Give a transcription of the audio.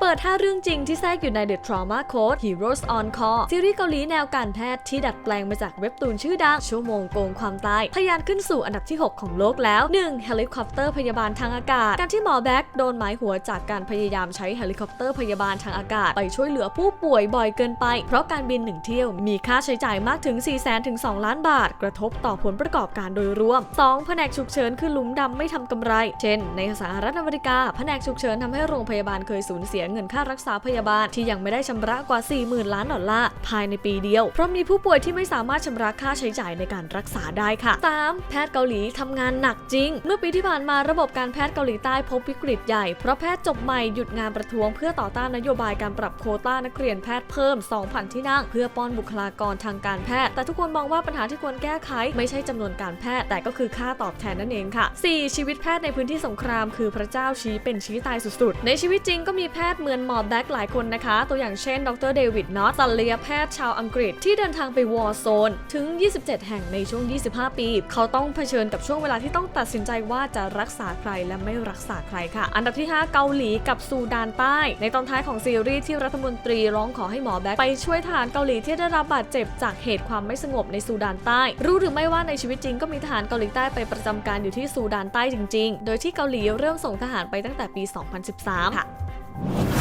เปิด5เรื่องจริงที่แทรกอยู่ใน The Trauma Code Heroes on Call ซีรีส์เกาหลีแนวการแพทย์ที่ดัดแปลงมาจากเว็บตูนชื่อดัง ชั่วโมงโกงความตายทะยานขึ้นสู่อันดับที่ 6 ของโลกแล้ว 1. เฮลิคอปเตอร์พยาบาลทางอากาศ การที่หมอแบ็กโดนหมายหัวจากการพยายามใช้เฮลิคอปเตอร์พยาบาลทางอากาศ ไปช่วยเหลือผู้ป่วยบ่อยเกินไป เพราะการบินหนึ่งเที่ยว มีค่าใช้จ่ายมากถึง 4 0 0 0 0ถึง2ล้านบาท กระทบต่อผลประกอบการโดยรวม 2. แผนกฉุกเฉินคือหลุมดำไม่ทำกำไร เช่น ในสหรัฐอเมริกาแผนกฉุกเฉินทำให้โรงพยาบาลเคยสูญเสียเงินค่ารักษาพยาบาลที่ยังไม่ได้ชำระกว่า 40,000 ล้านดอลลาร์ภายในปีเดียว เพราะมีผู้ป่วยที่ไม่สามารถชำระค่าใช้จ่ายในการรักษาได้ค่ะ 3. แพทย์เกาหลีทำงานหนักจริง เมื่อปีที่ผ่านมาระบบการแพทย์เกาหลีใต้พบวิกฤตใหญ่ เพราะแพทย์จบใหม่หยุดงานประท้วงเพื่อต่อต้านนโยบายการปรับโคต้านักเรียนแพทย์เพิ่ม 2,000 ที่นั่ง เพื่อป้อนบุคลากรทางการแพทย์ แต่ทุกคนมองว่าปัญหาที่ควรแก้ไข ไม่ใช่จำนวนการแพทย์ แต่ก็คือค่าตอบแทนนั่นเองค่ะ 4. ชีวิตแพทย์ในพื้นที่สงคราม คือพระเจ้าชี้เป็นชี้ตายสุดๆ ในชีวิตจริงก็มีแพทย์เหมือนหมอแบ็กหลายคนนะคะ ตัวอย่างเช่น ดรเดวิดนอตศัลยแพทย์ชาวอังกฤษที่เดินทางไปวอร์โซนถึง 27 แห่งในช่วง 25 ปี เขาต้องเผชิญกับช่วงเวลาที่ต้องตัดสินใจว่าจะรักษาใครและไม่รักษาใครค่ะ อันดับที่ 5 เกาหลีกับซูดานใต้ ในตอนท้ายของซีรีส์ที่รัฐมนตรีร้องขอให้หมอแบ็กไปช่วยทหารเกาหลีที่ได้รับบาดเจ็บจากเหตุความไม่สงบในซูดานใต้ รู้หรือไม่ว่าในชีวิตจริงก็มีทหารเกาหลีใต้ไปประจำการอยู่ที่ซูดานใต้จริง ๆ โดยที่เกาหลีเริ่มส่งทหารไปตั้งแต่ปี 2013 ค่ะ you